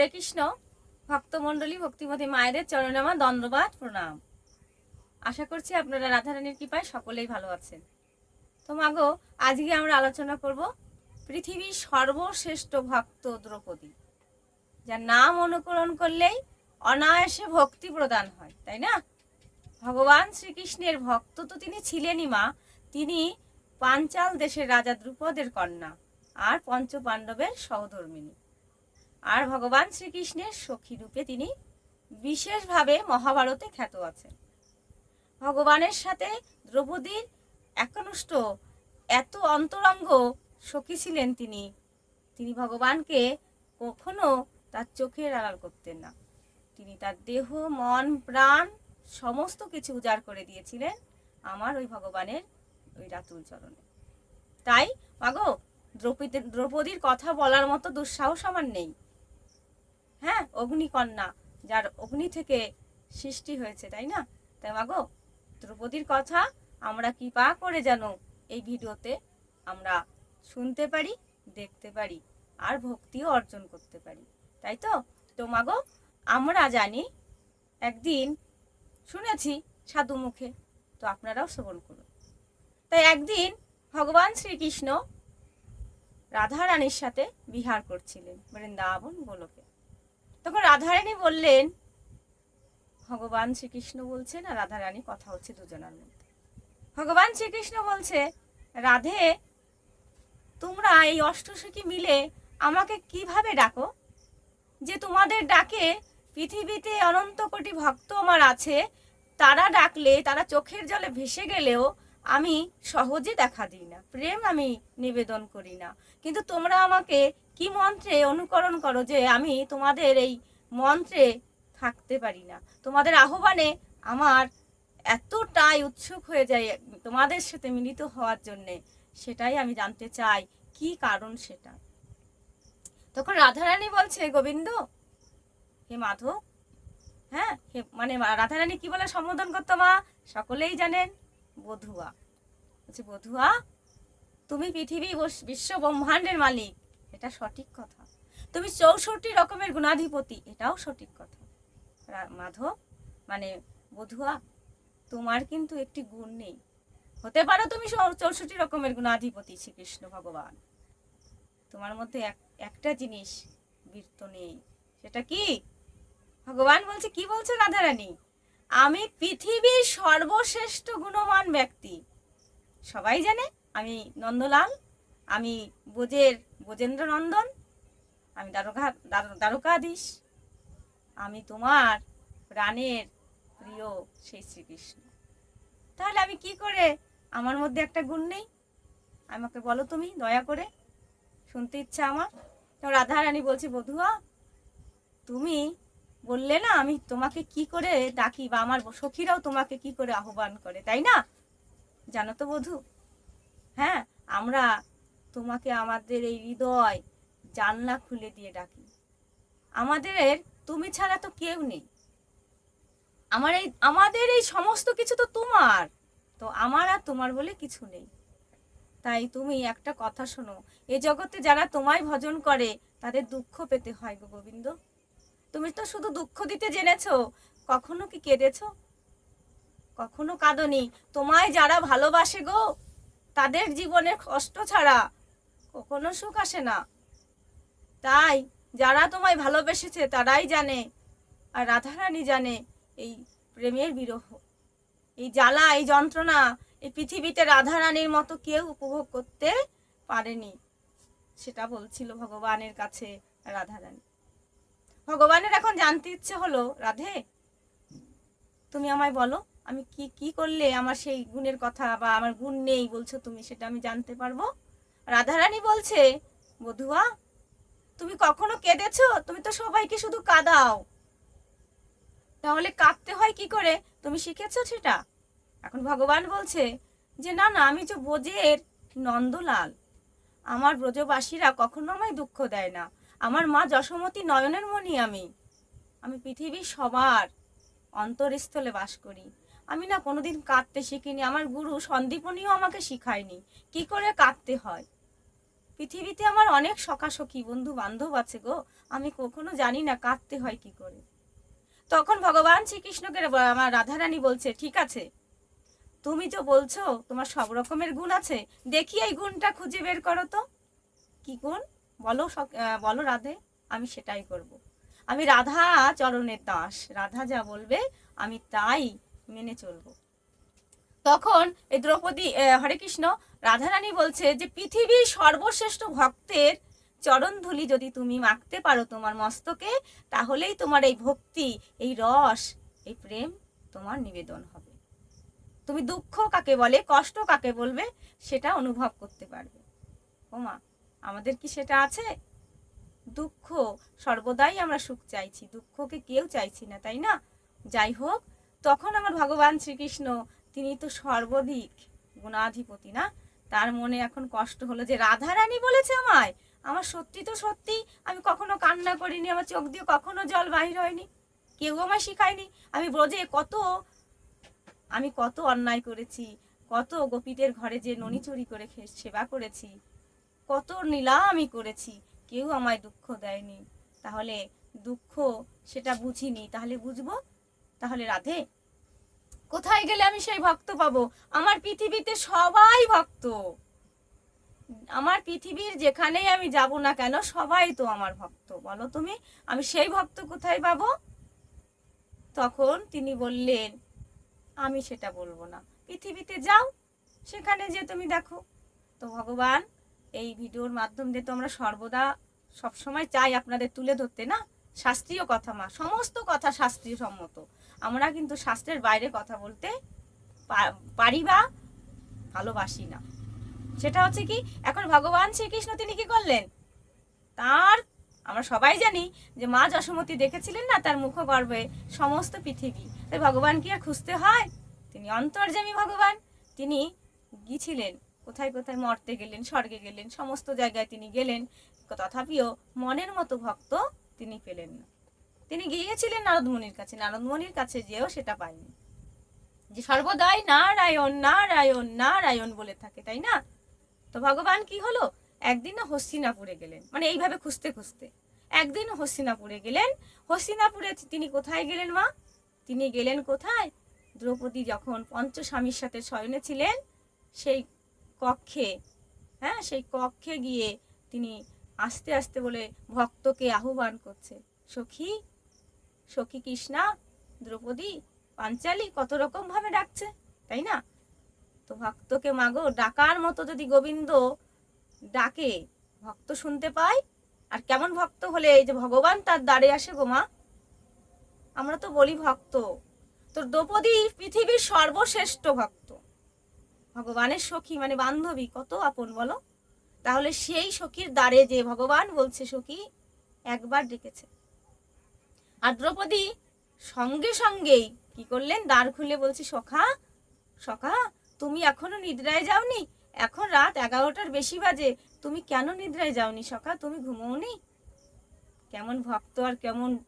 হরে কৃষ্ণ, ভক্তমণ্ডলী, ভক্তিমতী মায়েদের চরণামা, দণ্ডবাদ, প্রণাম। আশা করছি আপনারা রাধারানীর কৃপায় সকলেই ভালো আছেন। তো মাগো আজকে আমরা আলোচনা করব পৃথিবীর সর্বশ্রেষ্ঠ ভক্ত দ্রৌপদী, যার নাম অনুকরণ করলেই অনায়াসে ভক্তি প্রদান হয়, তাই না? ভগবান শ্রীকৃষ্ণের ভক্ত তো তিনি ছিলেনই মা, তিনি পাঞ্চাল দেশের রাজা দ্রুপদের কন্যা আর পঞ্চ পাণ্ডবের সহধর্মিনী আর ভগবান শ্রীকৃষ্ণের সখী রূপে তিনি বিশেষভাবে মহাভারতে খ্যাত আছেন। ভগবানের সাথে দ্রৌপদীর একনিষ্ঠ এত অন্তরঙ্গ সখী ছিলেন তিনি তিনি ভগবানকে কখনো তার চোখের আড়াল করতেন না। তিনি তার দেহ, মন, প্রাণ সমস্ত কিছু উজাড় করে দিয়েছিলেন আমার ওই ভগবানের ওই রাতুল চরণে। তাই মাগো দ্রৌপদী দ্রৌপদীর কথা বলার মতো দুঃসাহস আমার নেই। হ্যাঁ অগ্নিকন্যা, যার অগ্নি থেকে সৃষ্টি হয়েছে, তাই না? তাই মাগো, দ্রৌপদীর কথা আমরা কৃপা করে যেন এই ভিডিওতে আমরা শুনতে পারি, দেখতে পারি, আর ভক্তিও অর্জন করতে পারি, তাই তো? তো মাগো, আমরা জানি, একদিন শুনেছি সাধু মুখে, তো আপনারাও শ্রবণ করুন। তাই একদিন ভগবান শ্রীকৃষ্ণ রাধা রানীর সাথে বিহার করছিলেন, বৃন্দাবন গোলকে। তখন রাধারানী বললেন, ভগবান শ্রীকৃষ্ণ বলছেন আর রাধা রানী কথা হচ্ছে দুজনের মধ্যে। ভগবান শ্রীকৃষ্ণ বলছে, রাধে, তোমরা এই অষ্টসখী মিলে আমাকে কীভাবে ডাকো? যে তোমাদের ডাকে পৃথিবীতে অনন্ত কোটি ভক্ত আমার আছে, তারা ডাকলে, তারা চোখের জলে ভেসে গেলেও আমি সহজে দেখা দিই না। প্রেম আমি নিবেদন করি না। কিন্তু তোমরা আমাকে কি মন্ত্রে অনুকরণ করো যে আমি তোমাদের এই মন্ত্রে থাকতে পারি না? তোমাদের আহ্বানে আমার এতটাই উৎসুক হয়ে যায় তোমাদের সাথে মিলিত হওয়ার জন্যে। সেটাই আমি জানতে চাই। কি কারণ সেটা? তখন রাধারানী বলছে, গোবিন্দ, হে মাধব হ্যাঁ মানে রাধারানী কি বলে সম্বোধন করতো মা? সকলেই জানেন, বধুয়া। বলছে, বধুয়া, তুমি পৃথিবী বিশ্ব ব্রহ্মাণ্ডের মালিক। এটা সঠিক কথা। তুমি চৌষট্টি রকমের গুণাধিপতি, এটাও সঠিক কথা। মাধব মানে বধুয়া, তোমার কিন্তু একটি গুণ নেই। হতে পারো তুমি চৌষট্টি রকমের গুণাধিপতি শ্রীকৃষ্ণ ভগবান। তোমার মধ্যে এক- একটা জিনিস বীর্ত নেই, সেটা কি? ভগবান বলছে, কি বলছে রাধারানী? আমি পৃথিবীর সর্বশ্রেষ্ঠ গুণমান ব্যক্তি। সবাই জানে, আমি নন্দলাল, আমি বোজের বোজেন্দ্র নন্দন আমি দ্বারকা দ্বার- দ্বারকাধীশ আমি তোমার প্রাণের প্রিয় সেই শ্রীকৃষ্ণ। তাহলে আমি কি করে আমার মধ্যে একটা গুণ নেই? আমাকে বলো তুমি, দয়া করে, শুনতে ইচ্ছা আমার। তো রাধারানী বলছে, বধুয়া, তুমি বললে না, আমি তোমাকে কি করে ডাকি বা আমার সখীরাও তোমাকে কি করে আহ্বান করে, তাই না? জানো তো বধু হ্যাঁ আমরা তোমাকে আমাদের এই হৃদয় জানলা খুলে দিয়ে ডাকি। আমাদের, তুমি ছাড়া তো কেউ নেই। আমার এই, আমাদের এই সমস্ত কিছু তো তোমার। তো আমার আর তোমার বলে কিছু নেই। তাই তুমি একটা কথা শোনো, এ জগতে যারা তোমায় ভজন করে, তাদের দুঃখ পেতে হয় গো গোবিন্দ। তুমি তো শুধু দুঃখ দিতে জেনেছো, কখনো কি কেঁদেছো? কখনো কাঁদনি? তোমায় যারা ভালোবাসে গো, তাদের জীবনের কষ্ট ছাড়া কখনো সুখ আসে না। তাই যারা তোমায় ভালোবেসেছে তারাই জানে আর রাধারানী জানে এই প্রেমের বিরহ। এই জ্বালা, এই যন্ত্রণা এই পৃথিবীতে রাধারানীর মতো কেউ উপভোগ করতে পারেনি, সেটা বলছিল ভগবানের কাছে রাধারানী। ভগবানের এখন জানতে ইচ্ছে হলো, রাধে, তুমি আমায় বলো, আমি কি কি করলে আমার সেই গুণের কথা বা আমার গুণ নেই বলছো তুমি, সেটা আমি জানতে পারব? রাধারানী বলছে, বধুয়া, তুমি কখনো কেঁদেছ? তুমি তো সবাইকে শুধু কাঁদাও। তাহলে কাঁদতে হয় কি করে? তুমি শিখেছো সেটা? এখন ভগবান বলছে যে, না না, আমি যে ব্রজের নন্দলাল, আমার ব্রজবাসীরা কখনো আমায় দুঃখ দেয় না। আমার মা যশোমতী নয়নের মণি আমি। আমি পৃথিবীর সবার অন্তরস্থলে বাস করি। আমি না কোনোদিন কাঁদতে শিখিনি। আমার গুরু সন্দীপনীও আমাকে শিখায়নি। কি করে কাঁদতে হয়? পৃথিবীতে আমার অনেক সখাসখী বন্ধু বান্ধব আছে গো। আমি কখনো জানি না কাঁদতে হয় কি করে। তখন ভগবান শ্রীকৃষ্ণকে আমার রাধারানী বলছে, ঠিক আছে। তুমি তো বলছো, তোমার সব রকমের গুণ আছে। দেখি এই গুণটা খুঁজে বের করো তো। কি গুণ? বলো বলো রাধে, আমি সেটাই করব। আমি রাধা চরণের দাস। রাধা যা বলবে, আমি তাই মেনে চলবো। তখন এই দ্রৌপদী হরে কৃষ্ণ, রাধারানী বলছে যে, পৃথিবীর সর্বশ্রেষ্ঠ ভক্তের চরণ ধুলি যদি তুমি মাখতে পারো তোমার মস্তকে, তাহলেই তোমার এই ভক্তি, এই রস, এই প্রেম তোমার নিবেদন হবে। তুমি দুঃখ কাকে বলে, কষ্ট কাকে বলবে, সেটা অনুভব করতে পারবে। ওমা আমাদের কি সেটা আছে? দুঃখ, সর্বদাই আমরা সুখ চাইছি। দুঃখকে কেউ চাইছি না, তাই না? যাই হোক তখন আমার ভগবান শ্রীকৃষ্ণ, তিনি তো সর্বাধিক গুণাধিপতি না? তার মনে এখন কষ্ট হলো যে রাধা রানী বলেছে আমায়, আমার সত্যি তো সত্যি, আমি কখনো কান্না করিনি, আমার চোখ দিয়ে কখনো জল বাহির হয়নি, কেউ আমায় শিখায়নি। আমি ব্রজে কত, আমি কত অন্যায় করেছি, কত গোপীদের ঘরে যে ননি চুরি করে সেবা করেছি, কত নীলা আমি করেছি, কেউ আমায় দুঃখ দেয়নি। তাহলে দুঃখ সেটা বুঝিনি, তাহলে বুঝব তাহলে রাধে, কোথায় গেলে আমি সেই ভক্ত পাবো? আমার পৃথিবীতে সবাই ভক্ত। আমার পৃথিবীর যেখানেই আমি যাব না কেন, সবাই তো আমার ভক্ত। বলো তুমি, আমি সেই ভক্ত কোথায় পাবো? তখন তিনি বললেন, আমি সেটা বলব না। পৃথিবীতে যাও, সেখানে যে তুমি দেখো। তো ভগবান, এই ভিডিওর মাধ্যম দিয়ে তো আমরা সর্বদা সবসময় চাই আপনাদের তুলে ধরতে না? শাস্ত্রীয় কথা মা, সমস্ত কথা শাস্ত্রীয় সম্মত। আমরা কিন্তু শাস্ত্রের বাইরে কথা বলতে পারি বা ভালোবাসি না। সেটা হচ্ছে কি, এখন ভগবান শ্রীকৃষ্ণ তিনি কি করলেন? তার, আমরা সবাই জানি যে মা যশোমতী দেখেছিলেন না তার মুখগর্ভে সমস্ত পৃথিবী। তাই ভগবান কি আর খুঁজতে হয়? তিনি অন্তর্যামী ভগবান। তিনি গিয়েছিলেন, কোথায় কোথায় মর্তে গেলেন, স্বর্গে গেলেন, সমস্ত জায়গায় তিনি গেলেন, তথাপিও মনের মতো ভক্ত তিনি পেলেন না। তিনি গিয়েছিলেন নারদমণির কাছে নারদমণির কাছে যেও সেটা পায়নি যে সর্বদাই নারায়ণ নারায়ণ নারায়ণ বলে থাকে, তাই না? তো ভগবান কি হলো? একদিন না হস্তিনাপুরে গেলেন। মানে এইভাবে খুঁজতে খুঁজতে। একদিন হস্তিনাপুরে গেলেন। হস্তিনাপুরে তিনি কোথায় গেলেন মা? তিনি গেলেন কোথায়? দ্রৌপদী যখন পঞ্চস্বামীর সাথে শয়নে ছিলেন, সেই কক্ষে হ্যাঁ সেই কক্ষে গিয়ে তিনি আস্তে আস্তে বলে ভক্তকে আহ্বান করছে, সখী সখী কৃষ্ণা, দ্রৌপদী, পাঞ্চালি কত রকম ভাবে ডাকছে, তাই না? তো ভক্তকে মাগো, ডাকার মতো যদি গোবিন্দ ডাকে, ভক্ত শুনতে পায়, আর কেমন ভক্ত হলে এই যে ভগবান তার দ্বারে আসে গো মা? আমরা তো বলি ভক্ত। তোর দ্রৌপদী পৃথিবীর সর্বশ্রেষ্ঠ ভক্ত। ভগবানের সখী মানে বান্ধবী, কত আপন বলো? তাহলে সেই সখীর দ্বারে যে ভগবান বলছে সখী, একবার ডেকেছে। আর দ্রৌপদী সঙ্গে সঙ্গেই কি করলেন? দ্বার খুলে বলছি, সখা সখা, তুমি এখনও নিদ্রায় যাওনি? এখন রাত এগারোটার বেশি বাজে। তুমি কেন নিদ্রায় যাওনি সখা? তুমি ঘুমোওনি? কেমন ভক্ত আর কেমন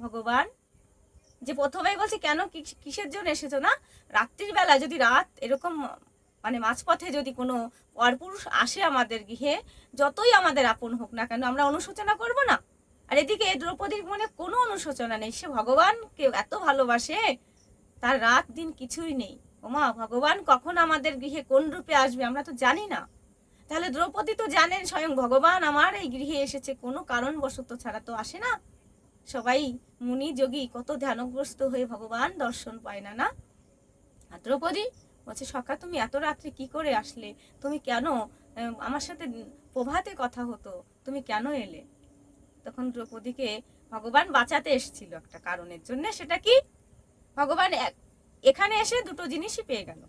ভগবান। যে প্রথমেই বলছি, কেন কিস- কিসের জন্য এসেছ না? রাত্রির বেলা যদি রাত এরকম মানে মাঝপথে যদি কোনো পরপুরুষ আসে আমাদের গৃহে, যতই আমাদের আপন হোক না কেন, আমরা অনুশোচনা করব না? আর এদিকে দ্রৌপদীর মনে কোনো অনুশোচনা নেই। সে ভগবানকে এত ভালোবাসে, তার রাত দিন কিছুই নেই। ওমা, ভগবান কখন আমাদের গৃহে কোন রূপে আসবে আমরা তো জানি না। তাহলে দ্রৌপদী তো জানেন স্বয়ং ভগবান আমার এই গৃহে এসেছে, কোনো কারণবশত ছাড়া তো আসে না। সবাই মুনি যোগী, কত ধ্যানগ্রস্ত হয়ে ভগবান দর্শন পায় না না? আর দ্রৌপদী বলছে, সখা, তুমি এত রাত্রে কি করে আসলে? তুমি কেন আমার সাথে প্রভাতে কথা হতো, তুমি কেন এলে? তখন দ্রৌপদীকে ভগবান বাঁচাতে এসেছিল একটা কারণের জন্য, সেটা কি? ভগবান এখানে এসে দুটো জিনিসই পেয়ে গেল।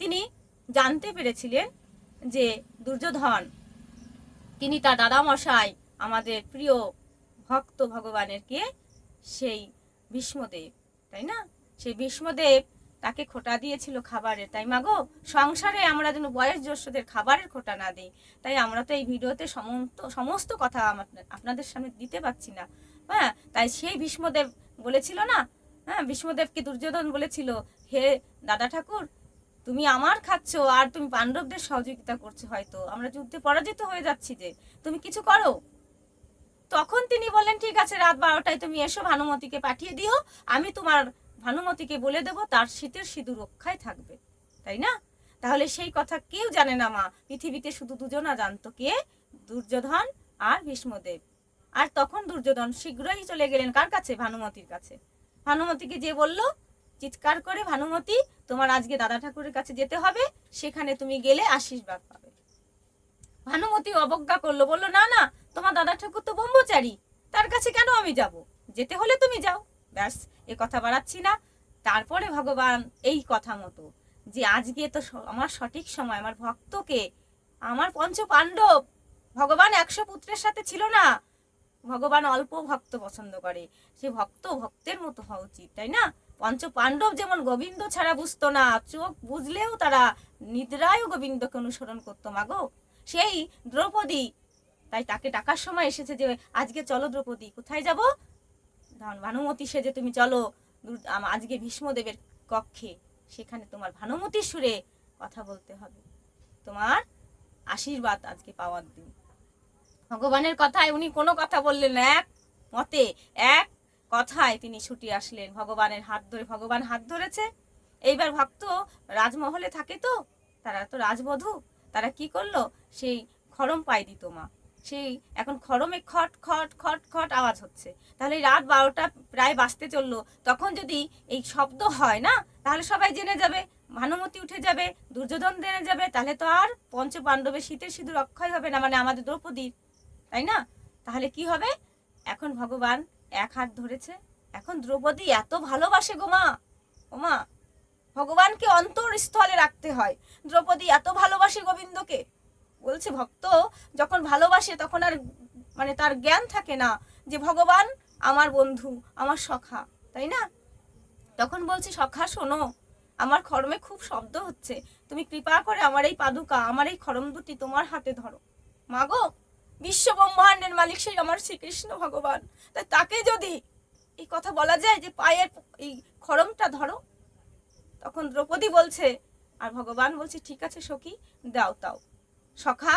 তিনি জানতে পেরেছিলেন যে দুর্যোধন, তিনি তার দাদামশাই, আমাদের প্রিয় ভক্ত ভগবানের কে সেই ভীষ্মদেব, তাই না? সেই ভীষ্মদেব তাকে খোটা দিয়েছিল খাবারের। তাই মাগো সংসারে আমরা যেন বয়স জ্যেষ্ঠদের খাবারের খোটা না দিই। তাই আমরা তো এই ভিডিওতে সমস্ত সমস্ত কথা আপনাদের সামনে দিতে পারছি না। হ্যাঁ তাই সেই ভীষ্মদেব বলেছিল না? হ্যাঁ ভীষ্মদেবকে দুর্যোধন বলেছিল, হে দাদা ঠাকুর, তুমি আমার খাচ্ছ আর তুমি পাণ্ডবদের সহযোগিতা করছ হয়তো। আমরা যুদ্ধে পরাজিত হয়ে যাচ্ছি যে। তুমি কিছু করো? তখন তিনি বললেন, ঠিক আছে, রাত বারোটায় তুমি এসো, ভানুমতিকে পাঠিয়ে দিও। আমি তোমার ভানুমতিকে বলে দেবো, তার শীতের সিঁদুর রক্ষায় থাকবে। তাই না? তাহলে সেই কথা কেউ জানে না, মা। পৃথিবীতে শুধু দুজনা জানতো কে? দুর্যোধন আর ভীষ্মদেব। আর তখন দুর্যোধন শীঘ্রই চলে গেলেন কার কাছে? ভানুমতির কাছে। ভানুমতিকে যে বলল, চিৎকার করে ভানুমতি, তোমার আজকে দাদা ঠাকুরের কাছে যেতে হবে, সেখানে তুমি গেলে আশীর্বাদ পাবে। ভানুমতি অবজ্ঞা করল, বলল, না না, তোমার দাদা ঠাকুর তো ব্রহ্মচারী, তার কাছে কেন আমি যাব? যেতে হলে তুমি যাও। ব্যাস, এ কথা বাড়াচ্ছি না। তারপরে ভগবান এই কথা মতো যে আজকে তো আমার সঠিক সময়, আমার ভক্তকে, আমার পঞ্চ পাণ্ডব ভগবান একশো পুত্রের সাথে ছিল না। ভগবান অল্প ভক্ত পছন্দ করে। সে ভক্ত ভক্তের মতো হওয়া উচিত, তাই না? পঞ্চ পাণ্ডব যেমন গোবিন্দ ছাড়া বুঝতো না, চোখ বুঝলেও তারা নিদ্রায়ও গোবিন্দকে অনুসরণ করতো মাগো সেই দ্রৌপদী, তাই তাকে ডাকার সময় এসেছে যে, আজকে চলো দ্রৌপদী, কোথায় যাব? ভানুমতি সেজে তুমি চলো আজকে ভীষ্মদেবের কক্ষে। সেখানে তোমার ভানুমতির সুরে কথা বলতে হবে। তোমার আশীর্বাদ আজকে পাওয়ার দিন। ভগবানের কথায় উনি কোনো কথা বললেন এক মতে, এক কথায় তিনি ছুটি আসলেন। ভগবানের হাত ধরে ভগবান হাত ধরেছে। এইবার ভক্ত রাজমহলে থাকে তো, তারা তো রাজবধূ, তারা কি করল? সেই খরম পাই দিত মা। সেই এখন খরমে খট খট খট খট আওয়াজ হচ্ছে। তাহলে রাত বারোটা প্রায় বাঁচতে চলল। তখন যদি এই শব্দ হয় না, তাহলে সবাই জেনে যাবে, ভানুমতি উঠে যাবে, দুর্যোধন জেনে যাবে, তাহলে তো আর পঞ্চ পাণ্ডবের শীতের সিঁদুর অক্ষয় হবে না মানে আমাদের দ্রৌপদীর, তাই না? তাহলে কি হবে? এখন ভগবান এক হাত ধরেছে। এখন দ্রৌপদী এত ভালোবাসে গো মা। ও মা, ভগবানকে অন্তরস্থলে রাখতে হয়। দ্রৌপদী এত ভালোবাসে গোবিন্দকে। বলছে, ভক্ত, যখন ভালোবাসে তখন আর মানে তার জ্ঞান থাকে না যে ভগবান আমার বন্ধু, আমার সখা, তাই না? তখন বলছে, সখা, শোনো, আমার খরমে খুব শব্দ হচ্ছে। তুমি কৃপা করে আমার এই পাদুকা, আমার এই খরম দুটি তোমার হাতে ধরো। মাগো বিশ্ব ব্রহ্মাণ্ডের মালিক সেই আমার শ্রীকৃষ্ণ ভগবান। তাই তাকে যদি এই কথা বলা যায় যে পায়ের এই খরমটা ধরো। তখন দ্রৌপদী বলছে, আর ভগবান বলছে, ঠিক আছে সখী, দাও, তাও। সখা,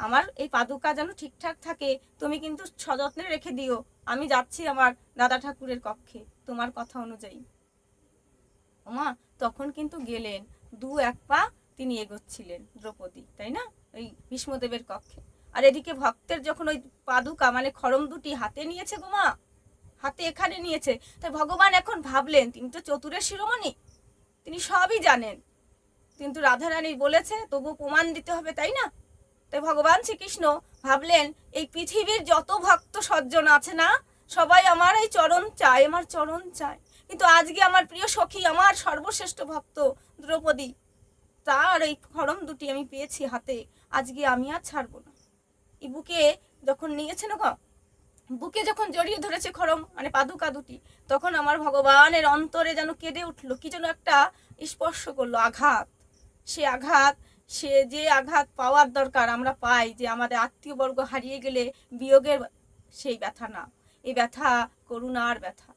আমার এই পাদুকা যেন ঠিকঠাক থাকে, তুমি কিন্তু সযত্নে রেখে দিও। আমি যাচ্ছি আমার দাদা ঠাকুরের কক্ষে, তোমার কথা অনুযায়ী। ওমা, তখন কিন্তু গেলেন, দু এক পা তিনি এগোচ্ছিলেন দ্রৌপদী, তাই না? ওই ভীষ্মদেবের কক্ষে। আর এদিকে ভক্তের যখন ওই পাদুকা মানে খরম দুটি হাতে নিয়েছে গোমা হাতে এখানে নিয়েছে তাই ভগবান এখন ভাবলেন, তিনি তো চতুরের শিরোমণি, তিনি সবই জানেন। কিন্তু রাধারানী বলেছে, তবু প্রমাণ দিতে হবে, তাই না? তাই ভগবান শ্রীকৃষ্ণ ভাবলেন, এই পৃথিবীর যত ভক্ত সজ্জন আছে না, সবাই আমার এই চরণ চায়, আমার চরণ চায়। কিন্তু আজকে আমার প্রিয় সখী, আমার সর্বশ্রেষ্ঠ ভক্ত দ্রৌপদী, তার এই খরম দুটি আমি পেয়েছি হাতে, আজকে আমি আর ছাড়বো না। এই বুকে যখন নিয়েছে না বুকে যখন জড়িয়ে ধরেছে খরম মানে পাদুকা দুটি, তখন আমার ভগবানের অন্তরে যেন কেঁদে উঠল, কি যেন একটা স্পর্শ করল, আঘাত। সে আঘাত, সে যে আঘাত পাওয়ার দরকার আমরা পাই যে আমাদের আত্মীয়বর্গ হারিয়ে গেলে বিয়োগের সেই ব্যথা না। এই ব্যথা, করুণার ব্যথা।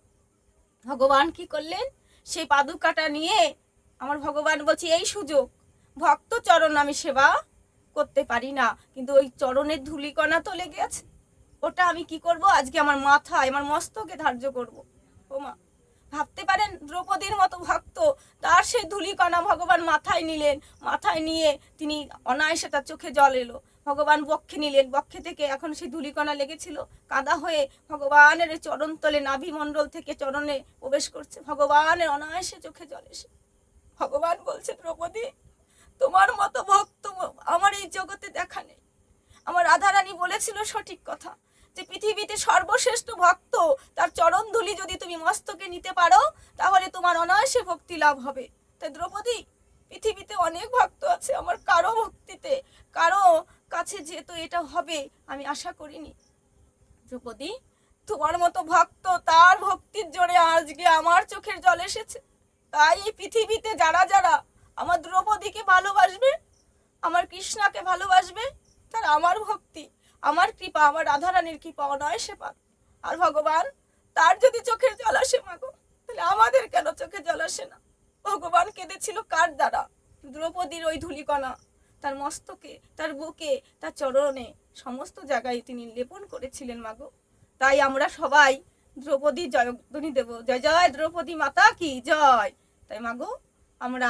ভগবান কি করলেন? সেই পাদুকাটা নিয়ে আমার ভগবান বলছে, এই সুযোগ, ভক্ত চরণ আমি সেবা করতে পারি না, কিন্তু ওই চরণের ধুলিকণা তো লেগে আছে। ওটা আমি কি করব? আজকে আমার মাথায়, আমার মস্তকে ধার্য করব। ও মা ভাবতে পারেন দ্রৌপদীর মতো ভক্ত? তার সেই ধুলিকণা ভগবান মাথায় নিলেন, মাথায় নিয়ে তিনি অনায়াসে তার চোখে জল এলো। ভগবান বক্ষে নিলেন, বক্ষে থেকে এখন সেই ধুলিকণা লেগেছিল। কাদা হয়ে ভগবানের এই চরণতলে নাভি মণ্ডল থেকে চরণে প্রবেশ করছে। ভগবানের অনায়াসে চোখে জল এসে। ভগবান বলছে, দ্রৌপদী, তোমার মতো ভক্ত আমার এই জগতে দেখা নেই। আমার রাধারানী বলেছিল সঠিক কথা। যে পৃথিবীতে সর্বশ্রেষ্ঠ ভক্ত, তার চরণ ধুলি যদি তুমি মস্তকে নিতে পারো, তাহলে তোমার অনায়াসে ভক্তি লাভ হবে। তাই দ্রৌপদী, পৃথিবীতে অনেক ভক্ত আছে, আমার কারও ভক্তিতে, কারও কাছে যেহেতু এটা হবে, আমি আশা করিনি। দ্রৌপদী, তোমার মতো ভক্ত, তার ভক্তির জোরে আজকে আমার চোখের জল এসেছে। তাই এই পৃথিবীতে যারা যারা আমার দ্রৌপদীকে ভালোবাসবে, আমার কৃষ্ণাকে ভালোবাসবে, তার আমার ভক্তি। আমার কৃপা, আমার রাধা রাধারানীর কৃপা অনায়াসে পাক আর ভগবান, তার যদি চোখের জল আসে মাগো, তাহলে আমাদের কেন চোখে জল আসে না? ভগবান কেঁদেছিল কার দ্বারা? দ্রৌপদীর ওই ধুলিকণা, তার মস্তকে, তার বুকে, তার চরণে, সমস্ত জায়গায় তিনি লেপন করেছিলেন মাগো। তাই আমরা সবাই দ্রৌপদী জয়ধ্বনি দেব। জয় জয় দ্রৌপদী মাতা কি? জয়। তাই মাগো, আমরা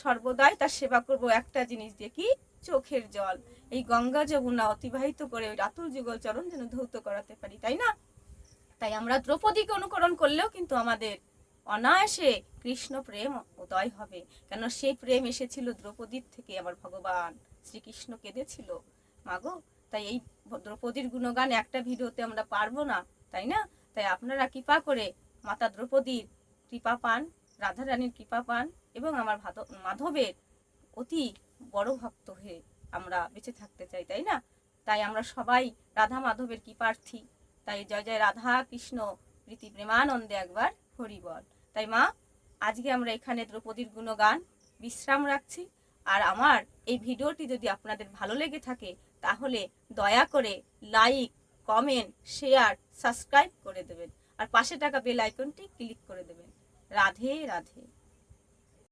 সর্বদাই তার সেবা করব। একটা জিনিস দিয়ে কি চোখের জল। এই গঙ্গা যমুনা অতিবাহিত করে ওই রাতুল যুগল চরণ যেন ধৌত করাতে পারি, তাই না? তাই আমরা দ্রৌপদীকে অনুকরণ করলেও কিন্তু আমাদের অনায়াসে কৃষ্ণ প্রেম উদয় হবে। কেন সেই প্রেম এসেছিল দ্রৌপদীর থেকে আমার ভগবান শ্রীকৃষ্ণ কেঁদেছিল। মাগো, তাই এই দ্রৌপদীর গুণগান একটা ভিডিওতে আমরা পারব না, তাই না? তাই আপনারা কৃপা করে মাতা দ্রৌপদীর কৃপা পান রাধারানীর কৃপা পান, এবং আমার মাধবের অতি বড় ভক্ত হয়ে আমরা বেঁচে থাকতে চাই, তাই না? তাই আমরা সবাই রাধা মাধবের কৃপার্থী তাই জয় জয় রাধা কৃষ্ণ প্রীতি প্রেমানন্দে একবার হরিবল তাই মা, আজকে আমরা এখানে দ্রৌপদীর গুণগান বিশ্রাম রাখছি। আর আমার এই ভিডিওটি যদি আপনাদের ভালো লেগে থাকে, তাহলে দয়া করে লাইক, কমেন্ট, শেয়ার, সাবস্ক্রাইব করে দেবেন। আর পাশে টাকা বেল আইকনটি ক্লিক করে দেবেন। রাধে রাধে।